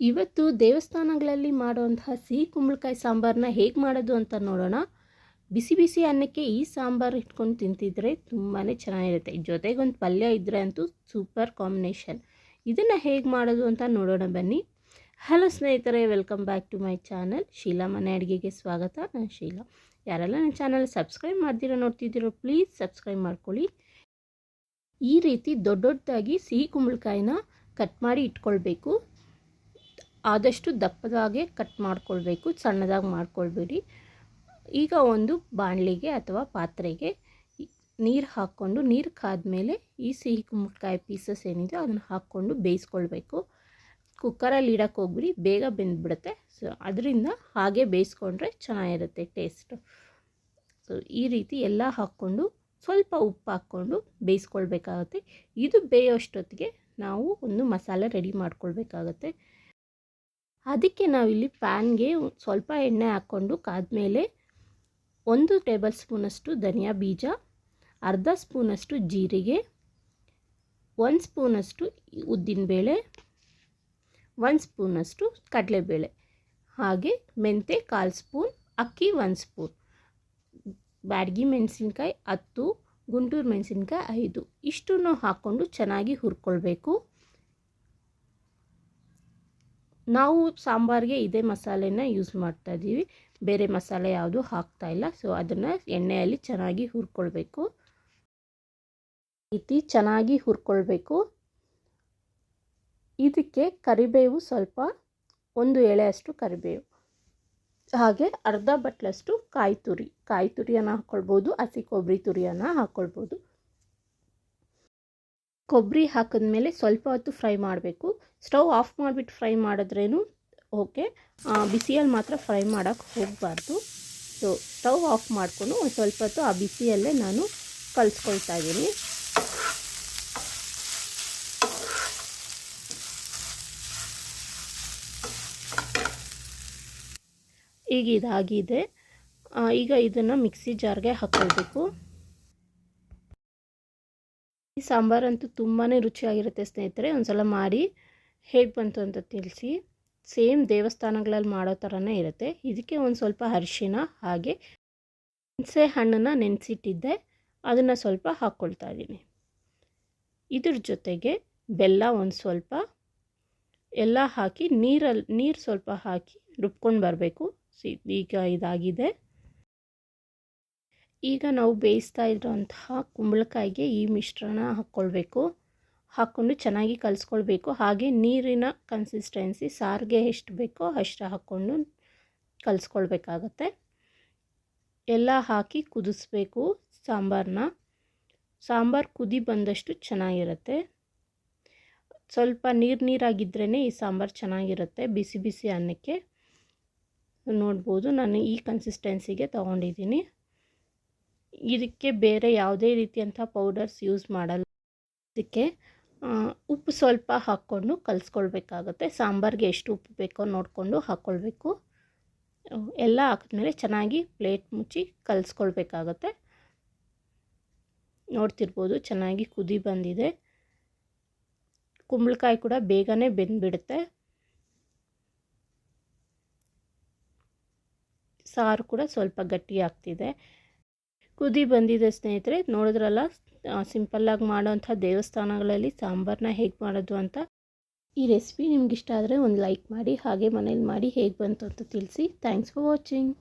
ಇವತ್ತು ದೇವಸ್ಥಾನಗಳಲ್ಲಿ ಮಾಡುವಂತಹ ಸಿಹಿ ಕುಂಬಳಕಾಯಿ ಸಾಂಬಾರನ್ನ ಹೇಗೆ ಮಾಡೋದು ಅಂತ ನೋಡೋಣ. ಬಿಸಿ ಬಿಸಿ ಅನ್ನಕ್ಕೆ ಈ ಸಾಂಬಾರು ಇಟ್ಕೊಂಡು ತಿಂತಿದ್ರೆ ತುಂಬಾ ಚೆನ್ನಾಗಿರುತ್ತೆ. ಜೊತೆಗೊಂದು ಪಲ್ಯ ಇದ್ದರೆ ಅಂತೂ ಸೂಪರ್ ಕಾಂಬಿನೇಷನ್. ಇದನ್ನು ಹೇಗೆ ಮಾಡೋದು ಅಂತ ನೋಡೋಣ ಬನ್ನಿ. ಹಲೋ ಸ್ನೇಹಿತರೆ, welcome back to my channel. Sheela ಮನೆ ಅಡುಗೆಗೆ ಸ್ವಾಗತ. ನಾನು ಶೀಲಾ. ಯಾರೆಲ್ಲ ನನ್ನ ಚಾನಲ್ ಸಬ್ಸ್ಕ್ರೈಬ್ ಮಾಡ್ದಿರೋ ನೋಡ್ತಿದ್ದೀರೋ, ಪ್ಲೀಸ್ ಸಬ್ಸ್ಕ್ರೈಬ್ ಮಾಡ್ಕೊಳ್ಳಿ. ಈ ರೀತಿ ದೊಡ್ಡ ದೊಡ್ಡದಾಗಿ ಸಿಹಿ ಕುಂಬಳಕಾಯಿನ ಕಟ್ ಮಾಡಿ ಇಟ್ಕೊಳ್ಬೇಕು. ಆದಷ್ಟು ದಪ್ಪದಾಗೆ ಕಟ್ ಮಾಡ್ಕೊಳ್ಬೇಕು, ಸಣ್ಣದಾಗಿ ಮಾಡ್ಕೊಳ್ಬೇಡಿ. ಈಗ ಒಂದು ಬಾಣಲಿಗೆ ಅಥವಾ ಪಾತ್ರೆಗೆ ನೀರು ಹಾಕ್ಕೊಂಡು, ನೀರು ಕಾದ್ಮೇಲೆ ಈ ಸಿಹಿ ಕುಂಬಳಕಾಯಿ ಪೀಸಸ್ ಏನಿದೆ ಅದನ್ನು ಹಾಕ್ಕೊಂಡು ಬೇಯಿಸ್ಕೊಳ್ಬೇಕು. ಕುಕ್ಕರಲ್ಲಿ ಇಡಕ್ಕೆ ಹೋಗ್ಬಿಡಿ, ಬೇಗ ಬೆಂದ್ಬಿಡುತ್ತೆ. ಸೊ ಅದರಿಂದ ಹಾಗೆ ಬೇಯಿಸ್ಕೊಂಡ್ರೆ ಚೆನ್ನಾಗಿರುತ್ತೆ ಟೇಸ್ಟು ಸೊ ಈ ರೀತಿ ಎಲ್ಲ ಹಾಕ್ಕೊಂಡು ಸ್ವಲ್ಪ ಉಪ್ಪು ಹಾಕ್ಕೊಂಡು ಬೇಯಿಸ್ಕೊಳ್ಬೇಕಾಗತ್ತೆ. ಇದು ಬೇಯೋಷ್ಟೊತ್ತಿಗೆ ನಾವು ಒಂದು ಮಸಾಲೆ ರೆಡಿ ಮಾಡ್ಕೊಳ್ಬೇಕಾಗತ್ತೆ. ಅದಕ್ಕೆ ನಾವಿಲ್ಲಿ ಪ್ಯಾನ್ಗೆ ಸ್ವಲ್ಪ ಎಣ್ಣೆ ಹಾಕ್ಕೊಂಡು ಕಾದ್ಮೇಲೆ ಒಂದು ಟೇಬಲ್ ಸ್ಪೂನಷ್ಟು ಧನಿಯಾ ಬೀಜ, ಅರ್ಧ ಸ್ಪೂನಷ್ಟು ಜೀರಿಗೆ, ಒಂದು ಸ್ಪೂನಷ್ಟು ಉದ್ದಿನಬೇಳೆ ಒಂದು ಸ್ಪೂನಷ್ಟು ಕಡಲೆಬೇಳೆ, ಹಾಗೆ ಮೆಂತೆ ಕಾಲು ಸ್ಪೂನ್, ಅಕ್ಕಿ ಒಂದು ಸ್ಪೂನ್, ಬ್ಯಾಡ್ಗಿ ಮೆಣಸಿನ್ಕಾಯಿ ಹತ್ತು, ಗುಂಟೂರು ಮೆಣಸಿನ್ಕಾಯಿ ಐದು, ಇಷ್ಟನ್ನು ಹಾಕ್ಕೊಂಡು ಚೆನ್ನಾಗಿ ಹುರ್ಕೊಳ್ಬೇಕು. ನಾವು ಸಾಂಬಾರಿಗೆ ಇದೇ ಮಸಾಲೆನ ಯೂಸ್ ಮಾಡ್ತಾ ಇದ್ದೀವಿ. ಬೇರೆ ಮಸಾಲೆ ಯಾವುದು ಹಾಕ್ತಾ ಇಲ್ಲ. ಸೊ ಅದನ್ನು ಎಣ್ಣೆಯಲ್ಲಿ ಚೆನ್ನಾಗಿ ಹುರ್ಕೊಳ್ಬೇಕು. ರೀತಿ ಚೆನ್ನಾಗಿ ಹುರ್ಕೊಳ್ಬೇಕು. ಇದಕ್ಕೆ ಕರಿಬೇವು ಸ್ವಲ್ಪ, ಒಂದು ಎಳೆಯಷ್ಟು ಕರಿಬೇವು. ಹಾಗೆ ಅರ್ಧ ಬಟ್ಲಷ್ಟು ಕಾಯಿ ತುರಿ. ಕಾಯಿ ತುರಿಯನ್ನು ಹಾಕ್ಕೊಳ್ಬೋದು ಹಸಿ ಕೊಬ್ಬರಿ ತುರಿಯನ್ನು ಹಾಕ್ಕೊಳ್ಬೋದು ಕೊಬ್ಬರಿ ಹಾಕಿದ್ಮೇಲೆ ಸ್ವಲ್ಪ ಹೊತ್ತು ಫ್ರೈ ಮಾಡಬೇಕು. ಸ್ಟವ್ ಆಫ್ ಮಾಡಿಬಿಟ್ಟು ಫ್ರೈ ಮಾಡಿದ್ರೇನು ಓಕೆ. ಬಿಸಿಯಲ್ಲಿ ಮಾತ್ರ ಫ್ರೈ ಮಾಡೋಕ್ಕೆ ಹೋಗಬಾರ್ದು. ಸೊ ಸ್ಟವ್ ಆಫ್ ಮಾಡಿಕೊಂಡು ಒಂದು ಸ್ವಲ್ಪ ಹೊತ್ತು ಆ ಬಿಸಿಯಲ್ಲೇ ನಾನು ಕಲಿಸ್ಕೊಳ್ತಾ ಇದ್ದೀನಿ. ಈಗ ಇದಾಗಿದೆ. ಈಗ ಇದನ್ನು ಮಿಕ್ಸಿ ಜಾರ್ಗೆ ಹಾಕ್ಕೊಳ್ಬೇಕು. ಈ ಸಾಂಬಾರಂತೂ ತುಂಬಾ ರುಚಿಯಾಗಿರುತ್ತೆ ಸ್ನೇಹಿತರೆ ಒಂದು ಸಲ ಮಾಡಿ ಹೇಗೆ ಬಂತು ಅಂತ ತಿಳಿಸಿ. ಸೇಮ್ ದೇವಸ್ಥಾನಗಳಲ್ಲಿ ಮಾಡೋ ಥರನೇ ಇರುತ್ತೆ. ಇದಕ್ಕೆ ಒಂದು ಸ್ವಲ್ಪ ಅರಿಶಿನ, ಹಾಗೆ ಹುಣಸೆ ಹಣ್ಣನ್ನು ನೆನೆಸಿಟ್ಟಿದ್ದೆ. ಅದನ್ನು ಸ್ವಲ್ಪ ಹಾಕ್ಕೊಳ್ತಾ ಇದ್ದೀನಿ. ಇದ್ರ ಜೊತೆಗೆ ಬೆಲ್ಲ ಒಂದು ಸ್ವಲ್ಪ, ಎಲ್ಲ ಹಾಕಿ ನೀರಲ್ಲಿ ನೀರು ಸ್ವಲ್ಪ ಹಾಕಿ ರುಬ್ಕೊಂಡು ಬರಬೇಕು. ಸಿ, ಈಗ ಇದಾಗಿದೆ. ಈಗ ನಾವು ಬೇಯಿಸ್ತಾ ಇರೋಂತಹ ಕುಂಬಳಕಾಯಿಗೆ ಈ ಮಿಶ್ರಣ ಹಾಕ್ಕೊಳ್ಬೇಕು. ಹಾಕ್ಕೊಂಡು ಚೆನ್ನಾಗಿ ಕಲಿಸ್ಕೊಳ್ಬೇಕು. ಹಾಗೆ ನೀರಿನ ಕನ್ಸಿಸ್ಟೆನ್ಸಿ ಸಾರಿಗೆ ಎಷ್ಟು ಬೇಕೋ ಅಷ್ಟು ಹಾಕ್ಕೊಂಡು ಕಲಿಸ್ಕೊಳ್ಬೇಕಾಗತ್ತೆ. ಎಲ್ಲ ಹಾಕಿ ಕುದಿಸ್ಬೇಕು ಸಾಂಬಾರನ್ನ ಸಾಂಬಾರು ಕುದಿ ಬಂದಷ್ಟು ಚೆನ್ನಾಗಿರುತ್ತೆ. ಸ್ವಲ್ಪ ನೀರು ನೀರಾಗಿದ್ರೇ ಈ ಸಾಂಬಾರು ಚೆನ್ನಾಗಿರುತ್ತೆ ಬಿಸಿ ಬಿಸಿ ಅನ್ನಕ್ಕೆ. ನೋಡ್ಬೋದು ನಾನು ಈ ಕನ್ಸಿಸ್ಟೆನ್ಸಿಗೆ ತೊಗೊಂಡಿದ್ದೀನಿ. ಇದಕ್ಕೆ ಬೇರೆ ಯಾವುದೇ ರೀತಿಯಂಥ ಪೌಡರ್ಸ್ ಯೂಸ್ ಮಾಡಲ್ಲ. ಇದಕ್ಕೆ ಉಪ್ಪು ಸ್ವಲ್ಪ ಹಾಕ್ಕೊಂಡು ಕಲಿಸ್ಕೊಳ್ಬೇಕಾಗತ್ತೆ. ಸಾಂಬಾರಿಗೆ ಎಷ್ಟು ಉಪ್ಪು ಬೇಕೋ ನೋಡಿಕೊಂಡು ಹಾಕ್ಕೊಳ್ಬೇಕು. ಎಲ್ಲ ಹಾಕಿದ್ಮೇಲೆ ಚೆನ್ನಾಗಿ ಪ್ಲೇಟ್ ಮುಚ್ಚಿ ಕಲಿಸ್ಕೊಳ್ಬೇಕಾಗತ್ತೆ. ನೋಡ್ತಿರ್ಬೋದು, ಚೆನ್ನಾಗಿ ಕುದಿ ಬಂದಿದೆ. ಕುಂಬಳಕಾಯಿ ಕೂಡ ಬೇಗನೆ ಬೆಂದ್ಬಿಡುತ್ತೆ. ಸಾರು ಕೂಡ ಸ್ವಲ್ಪ ಗಟ್ಟಿ ಆಗ್ತಿದೆ. ಕುದಿ ಬಂದಿದೆ ಸ್ನೇಹಿತರೆ, ನೋಡಿದ್ರಲ್ಲ ಸಿಂಪಲ್ಲಾಗಿ ಮಾಡೋವಂಥ ದೇವಸ್ಥಾನಗಳಲ್ಲಿ ಸಾಂಬಾರನ್ನ ಹೇಗೆ ಮಾಡೋದು ಅಂತ. ಈ ರೆಸಿಪಿ ನಿಮ್ಗೆ ಇಷ್ಟ ಆದರೆ ಒಂದು ಲೈಕ್ ಮಾಡಿ, ಹಾಗೆ ಮನೇಲಿ ಮಾಡಿ ಹೇಗೆ ಬಂತು ಅಂತ ತಿಳಿಸಿ. Thanks for watching